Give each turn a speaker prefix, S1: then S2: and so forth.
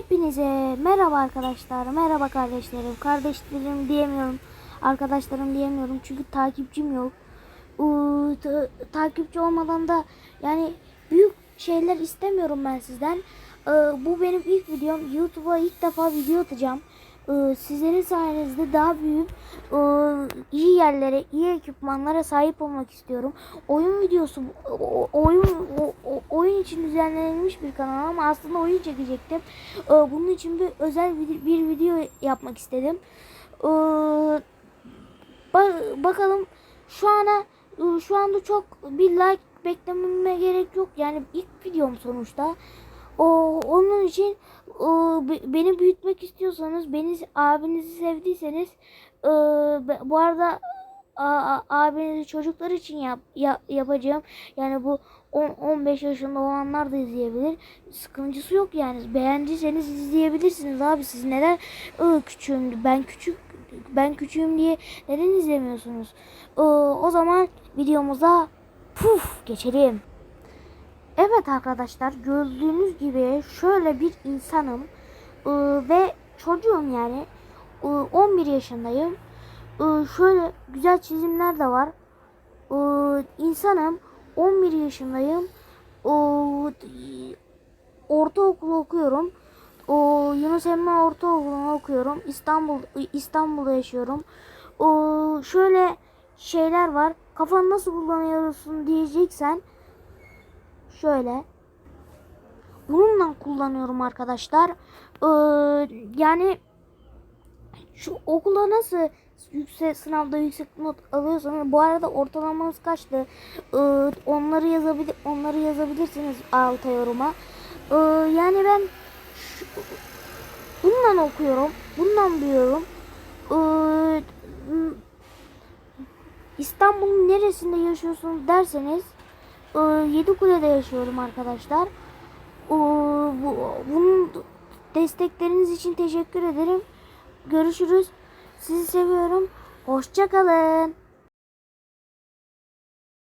S1: Hepinize merhaba arkadaşlar, merhaba kardeşlerim. Kardeşlerim diyemiyorum, arkadaşlarım diyemiyorum çünkü takipçim yok. Ee, ta- takipçi olmadan da yani büyük şeyler istemiyorum ben sizden. Ee, bu benim ilk videom. YouTube'a ilk defa video atacağım. Ee, sizlerin sayenizde daha büyük e, iyi yerlere, iyi ekipmanlara sahip olmak istiyorum. Oyun videosu, oyun için düzenlenmiş bir kanal ama aslında oyun çekecektim. Ee, bunun için bir özel bir, bir video yapmak istedim. Ee, ba- bakalım şu ana şu anda çok bir like beklememe gerek yok. Yani ilk videom sonuçta. O onun için o, be- beni büyütmek istiyorsanız, beni abinizi sevdiyseniz e, bu arada abinizi çocuklar için yap, ya- yapacağım. Yani bu 10 15 yaşında olanlar da izleyebilir. Sıkıntısı yok yani. Beğendiyseniz izleyebilirsiniz abi. Siz neden e, küçüğüm ben küçük ben küçüğüm diye neden izlemiyorsunuz? E, o zaman videomuza puf geçelim. Evet arkadaşlar gördüğünüz gibi şöyle bir insanım Ee, ve çocuğum yani Ee, 11 yaşındayım. Ee, şöyle güzel çizimler de var. Ee, insanım 11 yaşındayım. Ee, ortaokul okuyorum. Yunus Emre Ortaokulu'nu okuyorum. İstanbul İstanbul'da yaşıyorum. Şöyle şeyler var. Kafanı nasıl kullanıyorsun diyeceksen şöyle bununla kullanıyorum arkadaşlar. Ee, yani şu okula nasıl yüksek sınavda yüksek not alıyorsanız bu arada ortalamanız kaçtı? Ee, onları yazabilir onları yazabilirsiniz alta yoruma. Ee, yani ben şu, bununla okuyorum. Bundan biliyorum. Ee, İstanbul'un neresinde yaşıyorsunuz derseniz ee, Yedikule'de yaşıyorum arkadaşlar. Ee, bu, bunun destekleriniz için teşekkür ederim. Görüşürüz. Sizi seviyorum. Hoşçakalın.